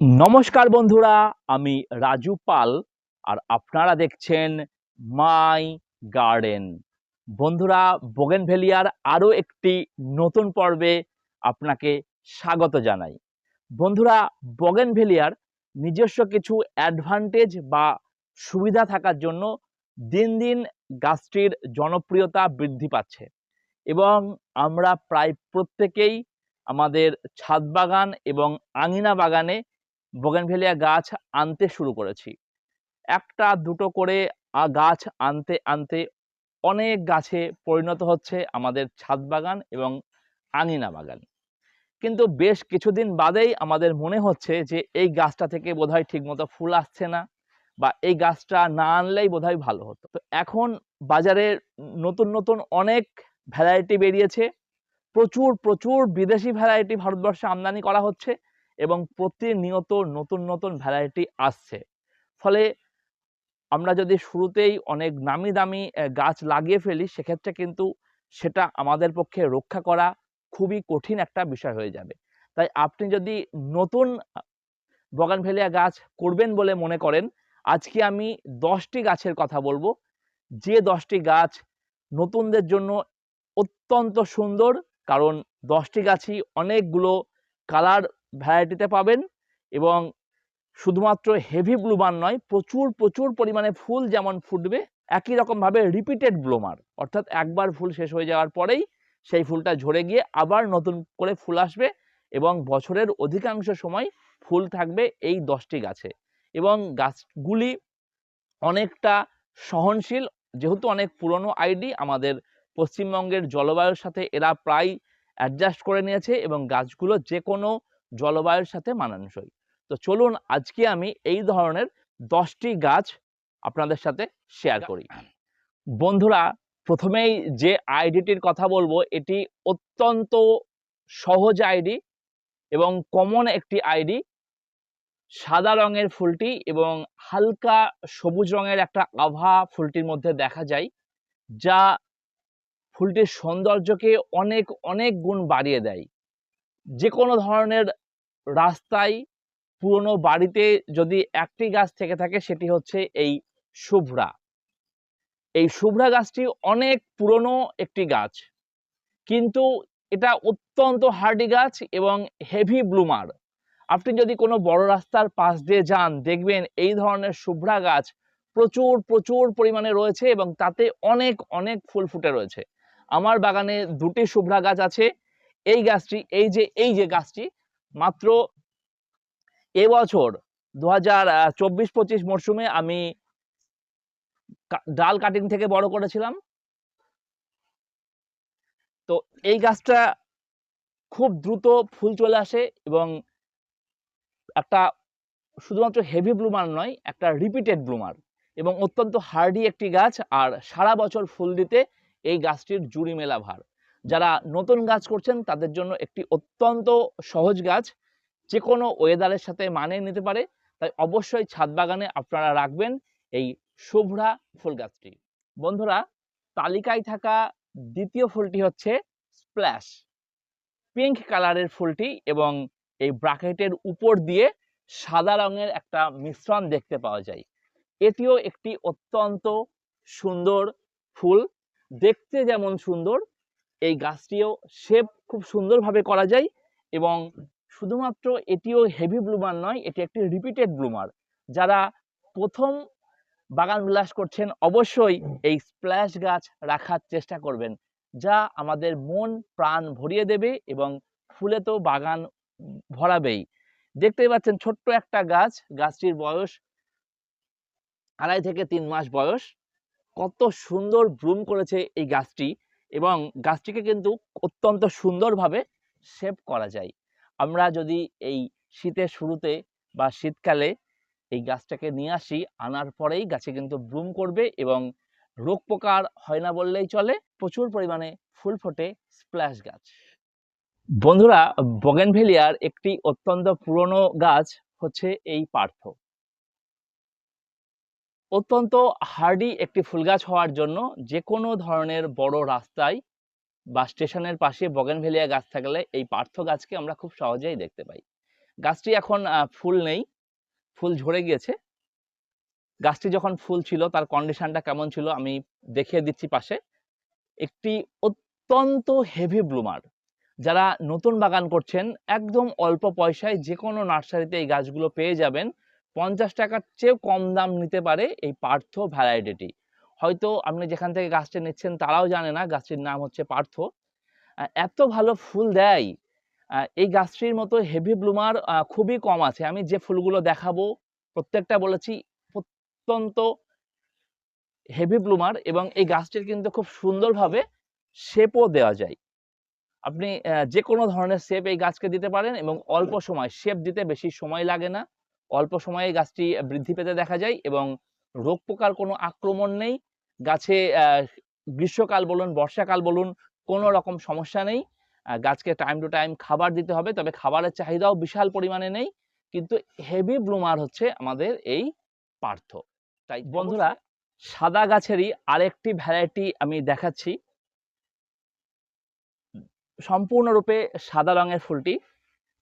নমস্কার বন্ধুরা, আমি রাজু পাল আর আপনারা দেখছেন মাই গার্ডেন। বন্ধুরা, বোগেনভেলিয়ার আরও একটি নতুন পর্বে আপনাকে স্বাগত জানাই। বন্ধুরা, বোগেনভেলিয়ার নিজস্ব কিছু অ্যাডভান্টেজ বা সুবিধা থাকার জন্য দিন দিন গাছটির জনপ্রিয়তা বৃদ্ধি পাচ্ছে এবং আমরা প্রায় প্রত্যেকেই আমাদের ছাদ বাগান এবং আঙিনা বাগানে বোগেনভেলিয়া গাছ আনতে শুরু করেছি। একটা, দুটো করে গাছ আনতে আনতে অনেক গাছে পরিণত হচ্ছে আমাদের ছাদ বাগান এবং আঙিনা বাগান। কিন্তু বেশ কিছুদিন বাদেই আমাদের মনে হচ্ছে যে, এই গাছটা থেকে বোধহয় ঠিকমতো ফুল আসছে না বা এই গাছটা না আনলেই বোধহয় ভালো হতো। তো এখন বাজারে নতুন নতুন অনেক ভ্যারাইটি বেরিয়েছে। প্রচুর প্রচুর বিদেশি ভ্যারাইটি ভারতবর্ষে আমদানি করা হচ্ছে। এবং প্রতিনিয়ত নতুন নতুন ভ্যারাইটি আসছে। ফলে আমরা যদি শুরুতেই অনেক নামি দামি গাছ লাগিয়ে ফেলি, সেক্ষেত্রে কিন্তু সেটা আমাদের পক্ষে রক্ষা করা খুবই কঠিন একটা বিষয় হয়ে যাবে। তাই আপনি যদি নতুন বগানভেলিয়া গাছ করবেন বলে মনে করেন, আজকে আমি দশটি গাছের কথা বলব। যে দশটি গাছ নতুনদের জন্য অত্যন্ত সুন্দর, কারণ দশটি গাছই অনেকগুলো কালার ভ্যারাইটিতে পাবেন এবং শুধুমাত্র হেভি ব্লুমার নয়, প্রচুর প্রচুর পরিমাণে ফুল যেমন ফুটবে, একই রকমভাবে রিপিটেড ব্লুমার অর্থাৎ একবার ফুল শেষ হয়ে যাওয়ার পরেই সেই ফুলটা ঝরে গিয়ে আবার নতুন করে ফুল আসবে এবং বছরের অধিকাংশ সময় ফুল থাকবে এই দশটি গাছে। এবং গাছগুলি অনেকটা সহনশীল, যেহেতু অনেক পুরনো আইডি আমাদের পশ্চিমবঙ্গের জলবায়ুর সাথে এরা প্রায় অ্যাডজাস্ট করে নিয়েছে এবং গাছগুলো যে কোনো জলবায়ুর সাথে মানানসই। তো চলুন আজকে আমি এই ধরনের দশটি গাছ আপনাদের সাথে শেয়ার করি। বন্ধুরা, প্রথমেই যে আইডিটির কথা বলব, এটি অত্যন্ত সহজ আইডি এবং কমন একটি আইডি সাদা রঙের ফুলটি এবং হালকা সবুজ রঙের একটা আভা ফুলটির মধ্যে দেখা যায়, যা ফুলটির সৌন্দর্যকে অনেক অনেক গুণ বাড়িয়ে দেয়। যে কোনো ধরনের রাস্তায় পুরনো বাড়িতে যদি একটি গাছ থেকে থাকে, সেটি হচ্ছে এই শুভ্রা। এই শুভ্রা গাছটি অনেক পুরনো একটি গাছ, কিন্তু এটা অত্যন্ত হার্ডি গাছ এবং হেভি ব্লুমার। আপনি যদি কোনো বড় রাস্তার পাশ দিয়ে যান, দেখবেন এই ধরনের শুভ্রা গাছ প্রচুর প্রচুর পরিমাণে রয়েছে এবং তাতে অনেক অনেক ফুল ফুটে রয়েছে। আমার বাগানে দুটি শুভ্রা গাছ আছে এই গাছটি, এই যে এই যে গাছটি, মাত্র এবছর দু হাজার চব্বিশ পঁচিশ মরশুমে আমি ডাল কাটিং থেকে বড় করেছিলাম। তো এই গাছটা খুব দ্রুত ফুল চলে আসে এবং একটা শুধুমাত্র হেভি ব্লুমার নয়, একটা রিপিটেড ব্লুমার এবং অত্যন্ত হার্ডি একটি গাছ আর সারা বছর ফুল দিতে এই গাছটির জুড়ি মেলা ভার। যারা নতুন গাছ করছেন, তাদের জন্য একটি অত্যন্ত সহজ গাছ। যে কোনো ওয়েদারের সাথে মানিয়ে নিতে পারে। তাই অবশ্যই ছাদ বাগানে আপনারা রাখবেন এই শুভ্রা ফুল গাছটি। বন্ধুরা, তালিকায় থাকা দ্বিতীয় ফুলটি হচ্ছে স্প্ল্যাশ পিঙ্ক কালারের ফুলটি এবং এই ব্রাকেটের উপর দিয়ে সাদা রঙের একটা মিশ্রণ দেখতে পাওয়া যায়। এটিও একটি অত্যন্ত সুন্দর ফুল। দেখতে যেমন সুন্দর এই গাছটিও শেপ খুব সুন্দরভাবে করা যায় এবং শুধুমাত্র এটিও হেভি ব্লুমার নয় এটি একটি রিপিটেড ব্লুমার যারা প্রথম বাগান বিলাস করছেন অবশ্যই এই স্প্ল্যাশ গাছ রাখার চেষ্টা করবেন যা আমাদের মন প্রাণ ভরিয়ে দেবে এবং ফুলে তো বাগান ভরাবেই। দেখতেই পাচ্ছেন ছোট্ট একটা গাছ গাছটির বয়স আড়াই থেকে তিন মাস বয়স। কত সুন্দর ব্লুম করেছে এই গাছটি। এবং গাছটিকে কিন্তু অত্যন্ত সুন্দরভাবে শেপ করা যায়। আমরা যদি এই শীতের শুরুতে বা শীতকালে এই গাছটাকে নিয়ে আসি, আনার পরেই গাছে কিন্তু ব্লুম করবে এবং রোগ পোকার হয় না বললেই চলে, প্রচুর পরিমাণে ফুল ফোটে স্প্ল্যাশ গাছ। বন্ধুরা বগেনভেলিয়ার একটি অত্যন্ত পুরনো গাছ হচ্ছে এই পার্থ। অত্যন্ত হার্ডি একটি ফুল গাছ হওয়ার জন্য যে কোনো ধরনের বড় রাস্তায় বা স্টেশনের পাশে বগেনভেলিয়া গাছ থাকলে এই পার্থ গাছকে আমরা খুব সহজেই দেখতে পাই। গাছটি এখন ফুল নেই, ফুল ঝরে গিয়েছে। গাছটি যখন ফুল ছিল তার কন্ডিশনটা কেমন ছিল আমি দেখিয়ে দিচ্ছি পাশে। একটি অত্যন্ত হেভি ব্লুমার যারা নতুন বাগান করছেন, একদম অল্প পয়সায় যে কোনো নার্সারিতে এই গাছগুলো পেয়ে যাবেন। পঞ্চাশ টাকার চেয়েও কম দাম নিতে পারে এই পার্থ ভ্যারাইটিটি। হয়তো আপনি যেখান থেকে গাছটা নিচ্ছেন তারাও জানে না গাছটির নাম হচ্ছে পার্থ। এত ভালো ফুল দেয়। এই গাছটির মতো হেভি ব্লুমার খুবই কম আছে। আমি যে ফুলগুলো দেখাবো, প্রত্যেকটা বলেছি, অত্যন্ত হেভি ব্লুমার এবং এই গাছটির কিন্তু খুব সুন্দরভাবে শেপও দেওয়া যায়। আপনি যে কোনো ধরনের শেপ এই গাছকে দিতে পারেন এবং অল্প সময় শেপ দিতে বেশি সময় লাগে না। অল্প সময়ে গাছটি বৃদ্ধি পেতে দেখা যায় এবং রোগ পোকার কোনো আক্রমণ নেই। গাছে গ্রীষ্মকাল বলুন বর্ষাকাল বলুন কোনো রকম সমস্যা নেই। গাছকে টাইম টু টাইম খাবার দিতে হবে তবে খাবারের চাহিদাও বিশাল পরিমাণে নেই। কিন্তু হেভি ব্লুমার হচ্ছে আমাদের এই পার্থ। তাই বন্ধুরা সাদা গাছেরই আরেকটি ভ্যারাইটি আমি দেখাচ্ছি। সম্পূর্ণরূপে সাদা রঙের ফুলটি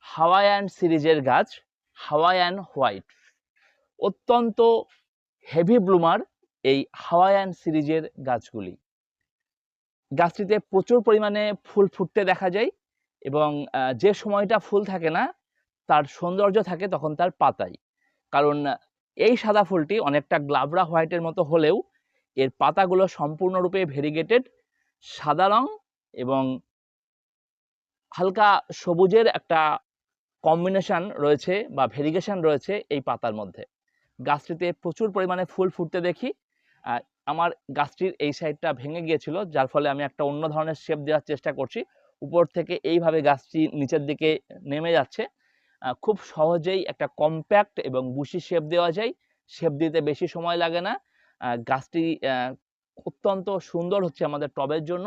হাওয়ায়ান সিরিজের গাছ। Hawaiian white. অত্যন্ত হেভি ব্লুমার এই হাওয়ায়ান সিরিজের গাছগুলি। গাছটিতে প্রচুর পরিমাণে ফুল ফুটতে দেখা যায় এবং যে সময়টা ফুল থাকে না, তার সৌন্দর্য থাকে তখন তার পাতায়। কারণ, এই সাদা ফুলটি অনেকটা গ্লাবরা হোয়াইটের মতো হলেও এর পাতাগুলো সম্পূর্ণরূপে ভেরিগেটেড সাদা রং এবং হালকা সবুজের একটা কম্বিনেশন রয়েছে বা ভেরিগেশন রয়েছে এই পাতার মধ্যে। গাছটিতে প্রচুর পরিমাণে ফুল ফুটতে দেখি। আমার গাছটির এই সাইডটা ভেঙে গিয়েছিল, যার ফলে আমি একটা অন্য ধরনের শেপ দেওয়ার চেষ্টা করছি। উপর থেকে এইভাবে গাছটি নিচের দিকে নেমে যাচ্ছে। খুব সহজেই একটা কম্প্যাক্ট এবং বুশি শেপ দেওয়া যায়। শেপ দিতে বেশি সময় লাগে না। গাছটি অত্যন্ত সুন্দর হচ্ছে আমাদের টবের জন্য।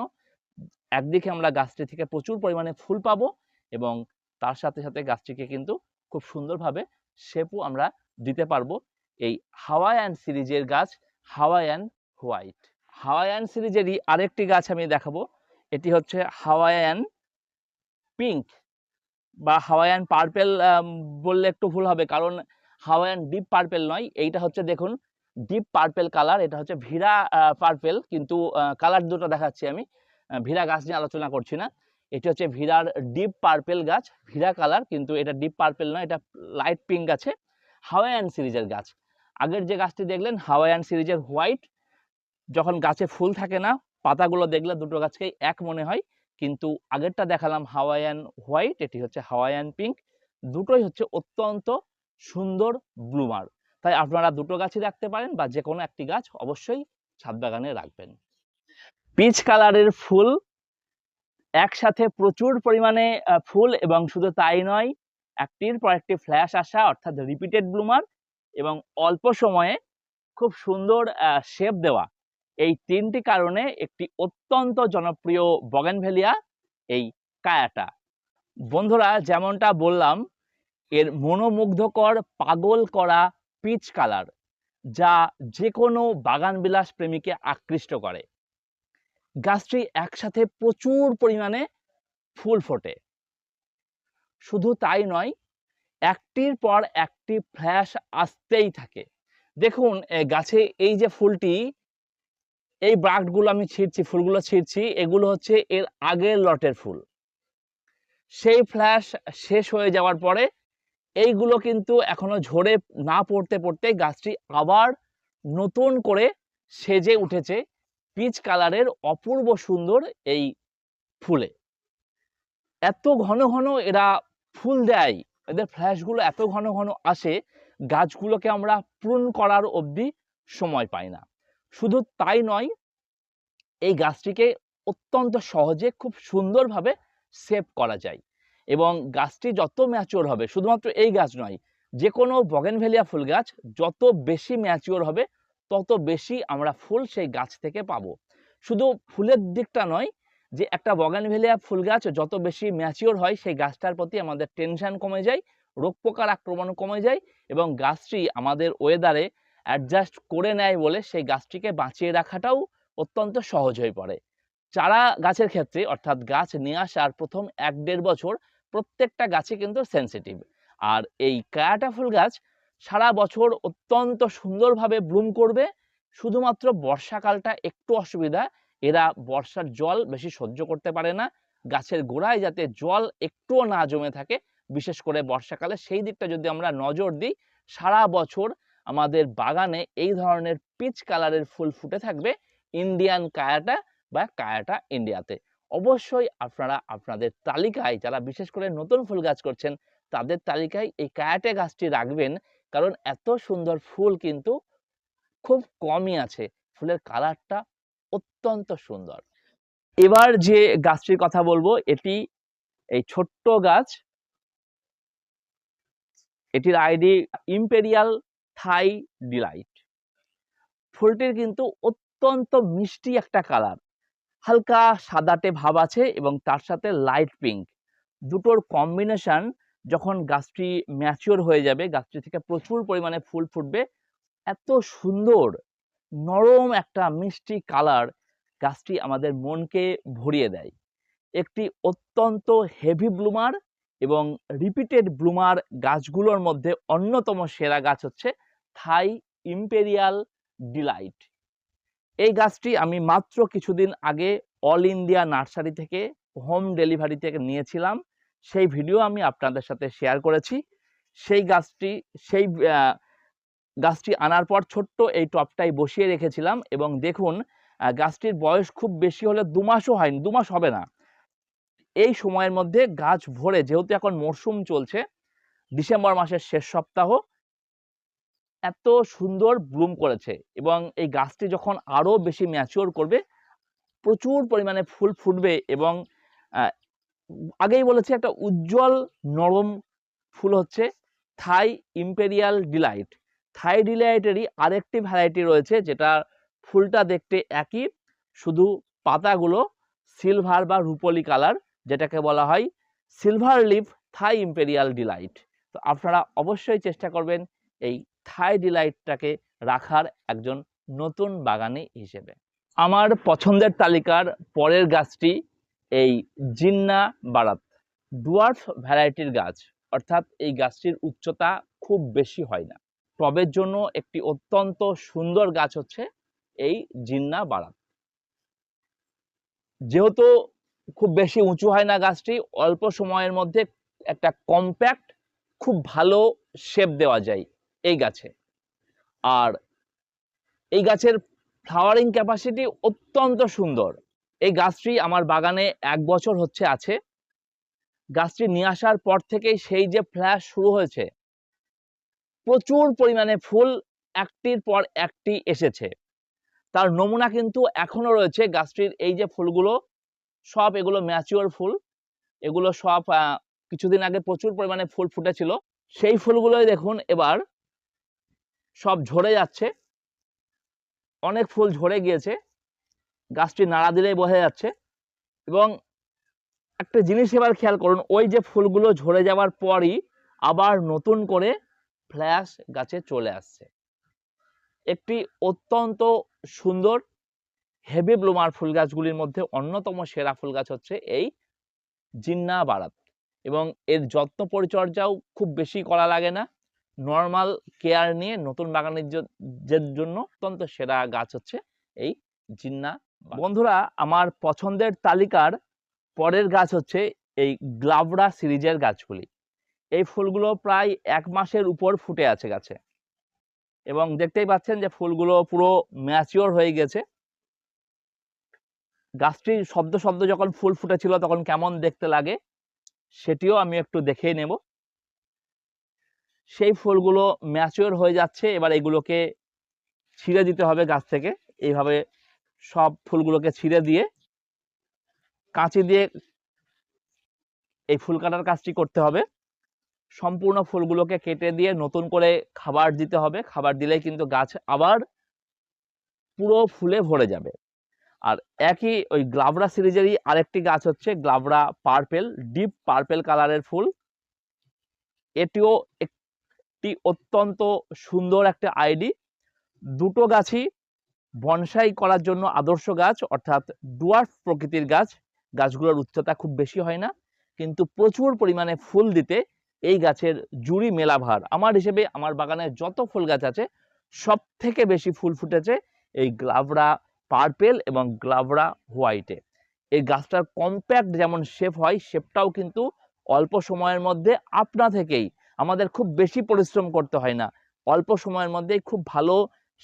একদিকে আমরা গাছটি থেকে প্রচুর পরিমাণে ফুল পাবো এবং তার সাথে সাথে গাছটিকে কিন্তু খুব সুন্দরভাবে শেপও আমরা দিতে পারব এই হাওয়ায়ান সিরিজের গাছ হাওয়ায়ান হোয়াইট। হাওয়ায়ান সিরিজেরই আরেকটি গাছ আমি দেখাবো, এটি হচ্ছে হাওয়ায়ান পিঙ্ক বা হাওয়ায়ান পার্পেল বললে একটু ভুল হবে কারণ হাওয়ায়ান ডিপ পার্পেল নয়, এইটা হচ্ছে দেখুন ডিপ পার্পেল কালার, এটা হচ্ছে ভিরা পার্পেল কিন্তু কালার দুটো দেখাচ্ছি আমি ভিরা গাছ নিয়ে আলোচনা করছি না। এটি হচ্ছে ভিরার ডিপ পার্পেল গাছ, ভিরা কালার কিন্তু এটা ডিপ পার্পেল নয় এটা লাইট পিঙ্ক আছে হাওয়ায়ান সিরিজের গাছ। আগের যে গাছটি দেখলেন হাওয়ায়ান সিরিজের হোয়াইট যখন গাছে ফুল থাকে না, পাতাগুলো দেখলে দুটো গাছকেই এক মনে হয়, কিন্তু আগেরটা দেখালাম হাওয়ায়ান হোয়াইট এটি হচ্ছে হাওয়ায়ান পিঙ্ক দুটোই হচ্ছে অত্যন্ত সুন্দর ব্লুমার তাই আপনারা দুটো গাছই রাখতে পারেন বা যে কোনো একটি গাছ অবশ্যই ছাদ বাগানে রাখবেন। পিচ কালারের ফুল একসাথে প্রচুর পরিমাণে ফুল এবং শুধু তাই নয়, একটির পর একটি ফ্ল্যাশ আসা, অর্থাৎ রিপিটেড ব্লুমার এবং অল্প সময়ে খুব সুন্দর শেপ দেওয়া। এই তিনটি কারণে একটি অত্যন্ত জনপ্রিয় বগেনভেলিয়া এই কায়াটা। বন্ধুরা, যেমনটা বললাম, এর মনোমুগ্ধকর পাগল করা পিচ কালার যা যে কোনো বাগান বিলাস প্রেমীকে আকৃষ্ট করে। গাছটি একসাথে প্রচুর পরিমাণে ফুল ফোটে। শুধু তাই নয়, একটির পর একটি ফ্ল্যাশ আসতেই থাকে। দেখুন গাছে এই যে ফুলটি, এই ব্রাকগুলো আমি ছিঁড়ছি, ফুলগুলো ছিঁড়ছি, এগুলো হচ্ছে এর আগের লটের ফুল। সেই ফ্ল্যাশ শেষ হয়ে যাওয়ার পরে, এইগুলো কিন্তু এখনও ঝরে না পড়তে পড়তে গাছটি আবার নতুন করে সেজে উঠেছে। পিচ কালারের অপূর্ব সুন্দর এই ফুলে। এত ঘন ঘন এরা ফুল দেয়, এদের ফ্ল্যাশগুলো এত ঘন ঘন আসে, গাছগুলোকে আমরা প্রুন করার অবধি সময় পাই না। শুধু তাই নয়, এই গাছটিকে অত্যন্ত সহজে খুব সুন্দরভাবে সেভ করা যায় এবং গাছটি যত ম্যাচিওর হবে, শুধুমাত্র এই গাছ নয় যে কোনো বগেনভেলিয়া ফুল গাছ যত বেশি ম্যাচিওর হবে তত বেশি আমরা ফুল সেই গাছ থেকে পাবো। শুধু ফুলের দিকটা নয় যে একটা বগানভেলিয়া ফুল গাছ যত বেশি ম্যাচিওর হয় সেই গাছটার প্রতি আমাদের টেনশন কমে যায়, রোগ পোকার আক্রমণ কমে যায় এবং গাছটি আমাদের ওয়েদারে অ্যাডজাস্ট করে নেয় বলে সেই গাছটিকে বাঁচিয়ে রাখাটাও অত্যন্ত সহজ হয়ে পড়ে। চারা গাছের ক্ষেত্রে অর্থাৎ গাছ নিয়ে আসার প্রথম এক দেড় বছর প্রত্যেকটা গাছে কিন্তু সেন্সিটিভ আর এই কায়াটা ফুল গাছ সারা বছর অত্যন্ত সুন্দরভাবে ব্লুম করবে। শুধুমাত্র বর্ষাকালটা একটু অসুবিধা, এরা বর্ষার জল বেশি সহ্য করতে পারে না। গাছের গোড়ায় যাতে জল একটুও না জমে থাকে, বিশেষ করে বর্ষাকালে। সেই দিকটা যদি আমরা নজর দিই, সারা বছর আমাদের বাগানে এই ধরনের পিচ কালারের ফুল ফুটে থাকবে ইন্ডিয়ান কায়াটা বা কায়াটা ইন্ডিয়াতে। অবশ্যই আপনারা আপনাদের তালিকায়, যারা বিশেষ করে নতুন ফুল গাছ করছেন, তাদের তালিকায় এই কায়াটে গাছটি রাখবেন। কারণ এত সুন্দর ফুল কিন্তু খুব কমই আছে। ফুলের কালারটা অত্যন্ত সুন্দর। এবার যে গাছটির কথা বলব, এটি এই ছোট্ট গাছ, এটির আইডি ইম্পেরিয়াল থাই ডিলাইট। ফুলটির কিন্তু অত্যন্ত মিষ্টি একটা কালার। হালকা সাদাটে ভাব আছে এবং তার সাথে লাইট পিঙ্ক। দুটোর কম্বিনেশন যখন গাছটি ম্যাচিওর হয়ে যাবে, গাছটি থেকে প্রচুর পরিমাণে ফুল ফুটবে, এত সুন্দর, নরম একটা মিষ্টি কালার গাছটি আমাদের মনকে ভরিয়ে দেয়। একটি অত্যন্ত হেভি ব্লুমার এবং রিপিটেড ব্লুমার গাছগুলোর মধ্যে অন্যতম সেরা গাছ হচ্ছে থাই ইম্পেরিয়াল ডিলাইট এই গাছটি আমি মাত্র কিছুদিন আগে অল ইন্ডিয়া নার্সারি থেকে হোম ডেলিভারি থেকে নিয়েছিলাম। সেই ভিডিও আমি আপনাদের সাথে শেয়ার করেছি। সেই গাছটি সেই গাছটি আনার পর ছোট্ট এই টপটাই বসিয়ে রেখেছিলাম এবং দেখুন গাছটির বয়স খুব বেশি হলে দু মাসও হয়নি, দু মাস হবে না। এই সময়ের মধ্যে গাছ ভরে, যেহেতু এখন মরশুম চলছে, ডিসেম্বর মাসের শেষ সপ্তাহ, এত সুন্দর ব্লুম করেছে এবং এই গাছটি যখন আরও বেশি ম্যাচিওর করবে, প্রচুর পরিমাণে ফুল ফুটবে এবং আগেই বলেছি একটা উজ্জ্বল নরম ফুল হচ্ছে থাই ইম্পেরিয়াল ডিলাইট। থাই ডিলাইটেরই আরেকটি ভ্যারাইটি রয়েছে যেটা ফুলটা দেখতে একই, শুধু পাতাগুলো সিলভার বা রুপলি কালার যেটাকে বলা হয় silver leaf Thai imperial delight. তো আপনারা অবশ্যই চেষ্টা করবেন এই থাই ডিলাইটটাকে রাখার একজন নতুন বাগানে হিসেবে। আমার পছন্দের তালিকার পরের গাছটি এই জিন্না বারাত, ডুয়ার্ফ ভ্যারাইটির গাছ, অর্থাৎ এই গাছটির উচ্চতা খুব বেশি হয় না। টবের জন্য একটি অত্যন্ত সুন্দর গাছ হচ্ছে এই জিন্না বারাত। যেহেতু খুব বেশি উঁচু হয় না গাছটি, অল্প সময়ের মধ্যে একটা কম্প্যাক্ট, খুব ভালো শেপ দেওয়া যায় এই গাছে। আর এই গাছের ফ্লাওয়ারিং ক্যাপাসিটি অত্যন্ত সুন্দর। এই গাছটি আমার বাগানে এক বছর হচ্ছে আছে। গাছটি নিয়ে আসার পর থেকেই সেই যে ফ্ল্যাশ শুরু হয়েছে, প্রচুর পরিমাণে ফুল একটির পর একটি এসেছে। তার নমুনা কিন্তু এখনও রয়েছে গাছটির এই যে ফুলগুলো, সব এগুলো ম্যাচিওর ফুল। এগুলো সব কিছুদিন আগে প্রচুর পরিমাণে ফুল ফুটেছিল। সেই ফুলগুলোই দেখুন এবার সব ঝরে যাচ্ছে। অনেক ফুল ঝরে গিয়েছে। গাছটি নাড়া দিলেই বোঝা যাচ্ছে। এবং একটা জিনিস এবার খেয়াল করুন, ওই যে ফুলগুলো ঝরে যাওয়ার পরই আবার নতুন করে ফ্ল্যাশ গাছে চলে আসছে। একটি অত্যন্ত সুন্দর হেভি ব্লুমার ফুল গাছগুলির মধ্যে অন্যতম সেরা ফুল গাছ হচ্ছে এই জিন্না বারাত। এবং এর যত্ন পরিচর্যাও খুব বেশি করা লাগে না। নর্মাল কেয়ার নিয়ে নতুন বাগানের জন্য অত্যন্ত সেরা গাছ হচ্ছে এই জিন্না। বন্ধুরা, আমার পছন্দের তালিকার পরের গাছ হচ্ছে এই গ্লাভরা সিরিজের গাছগুলি। এই ফুলগুলো প্রায় এক মাসের উপর ফুটে আছে গাছে। এবং দেখতেই পাচ্ছেন যে ফুলগুলো পুরো ম্যাচিওর হয়ে গেছে। গাছটি শব্দ শব্দ যখন ফুল ফুটেছিল তখন কেমন দেখতে লাগে সেটিও আমি একটু দেখেই নেব। সেই ফুলগুলো ম্যাচিওর হয়ে যাচ্ছে, এবার এগুলোকে ছিঁড়ে দিতে হবে গাছ থেকে। এইভাবে সব ফুলগুলোকে ছিঁড়ে দিয়ে কাঁচি দিয়ে এই ফুল কাটার কাজটি করতে হবে। সম্পূর্ণ ফুলগুলোকে কেটে দিয়ে নতুন করে খাবার দিতে হবে। খাবার দিলেই কিন্তু গাছ আবার পুরো ফুলে ভরে যাবে। আর একই ওই গ্লাভরা সিরিজেরই আরেকটি গাছ হচ্ছে গ্লাভরা পার্পেল, ডিপ পার্পেল কালারের ফুল। এটিও একটি অত্যন্ত সুন্দর একটা আইডি। দুটো গাছই বনসাই করার জন্য আদর্শ গাছ, অর্থাৎ ডুয়ার্ফ প্রকৃতির গাছ, গাছগুলোর উচ্চতা খুব বেশি হয় না, কিন্তু প্রচুর পরিমাণে ফুল দিতে এই গাছের জুড়ি মেলাভার। আমার হিসেবে আমার বাগানে যত ফুল গাছ আছে সব থেকে বেশি ফুল ফুটেছে এই গ্লাভরা পার্পেল এবং গ্লাভরা হোয়াইটে। এই গাছটার কম্প্যাক্ট যেমন শেপ হয়, শেপটাও কিন্তু অল্প সময়ের মধ্যে আপনা থেকেই আমাদের খুব বেশি পরিশ্রম করতে হয় না। অল্প সময়ের মধ্যেই খুব ভালো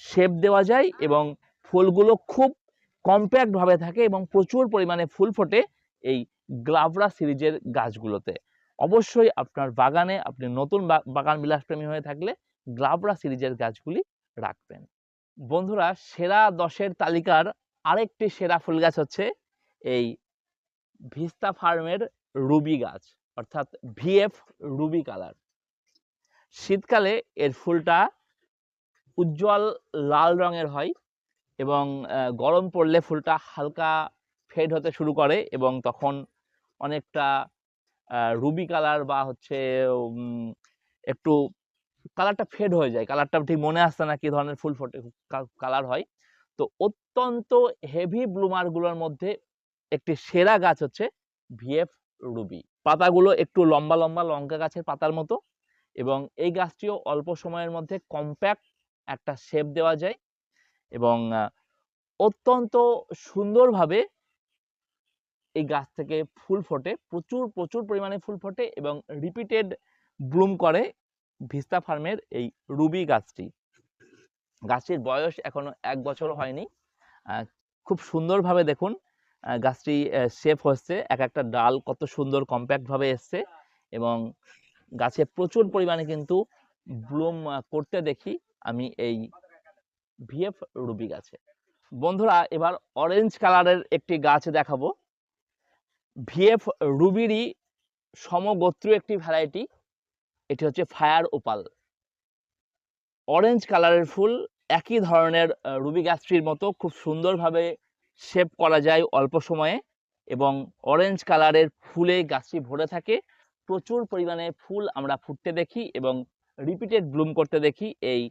শেপ দেওয়া যায় এবং ফুলগুলো খুব কম্প্যাক্ট ভাবে থাকে এবং প্রচুর পরিমাণে ফুল ফোটে এই গ্লাভরা সিরিজের গাছগুলোতে। অবশ্যই আপনার বাগানে আপনি নতুন বাগান বিলাসপ্রেমী হয়ে থাকলে গ্লাভরা সিরিজের গাছগুলি রাখবেন। বন্ধুরা সেরা দশের তালিকার আরেকটি সেরা ফুল গাছ হচ্ছে এই ভিস্তা ফার্মের রুবি গাছ অর্থাৎ ভিএফ রুবি কালার। শীতকালে এর ফুলটা উজ্জ্বল লাল রঙের হয় এবং গরম পড়লে ফুলটা হালকা ফেড হতে শুরু করে এবং তখন অনেকটা রুবি কালার বা হচ্ছে একটু কালারটা ফেড হয়ে যায়। কালারটা ঠিক মনে আসছে না কি ধরনের ফুল ফোটে কালার হয়। তো অত্যন্ত হেভি ব্লুমারগুলোর মধ্যে একটি সেরা গাছ হচ্ছে ভিএফ রুবি পাতাগুলো একটু লম্বা লম্বা লঙ্কা গাছের পাতার মতো এবং এই গাছটিও অল্প সময়ের মধ্যে কম্প্যাক্ট একটা শেপ দেওয়া যায় এবং অত্যন্ত সুন্দরভাবে এই গাছ থেকে ফুল ফোটে, প্রচুর প্রচুর পরিমাণে ফুল ফোটে এবং রিপিটেড ব্লুম করে ভিস্তা ফার্মের এই রুবি গাছটি। গাছটির বয়স এখনও এক বছর হয়নি। খুব সুন্দরভাবে দেখুন গাছটি শেপ হচ্ছে, এক একটা ডাল কত সুন্দর কম্প্যাক্ট ভাবে এসছে এবং গাছে প্রচুর পরিমাণে কিন্তু ব্লুম করতে দেখি। আমি এই ভিএফ রুবি গাছে। বন্ধুরা, এবার অরেঞ্জ কালারের একটি গাছ দেখাবো। ভিএফ রুবিরই সমগোত্রীয় একটি ভ্যারাইটি এটি হচ্ছে ফায়ার ওপাল অরেঞ্জ কালারের ফুল একই ধরনের রুবি গাছটির মতো খুব সুন্দরভাবে শেপ করা যায় অল্প সময়ে এবং অরেঞ্জ কালারের ফুলে গাছটি ভরে থাকে। প্রচুর পরিমাণে ফুল আমরা ফুটতে দেখি এবং রিপিটেড ব্লুম করতে দেখি এই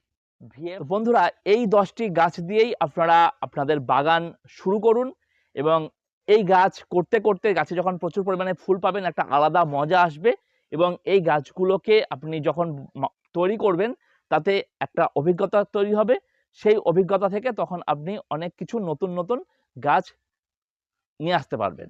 বন্ধুরা, এই দশটি গাছ দিয়েই আপনারা আপনাদের বাগান শুরু করুন এবং এই গাছ করতে করতে গাছে যখন প্রচুর পরিমাণে ফুল পাবেন, একটা আলাদা মজা আসবে এবং এই গাছগুলোকে আপনি যখন তৈরি করবেন, তাতে একটা অভিজ্ঞতা তৈরি হবে। সেই অভিজ্ঞতা থেকে তখন আপনি অনেক কিছু নতুন নতুন গাছ নিয়ে আসতে পারবেন।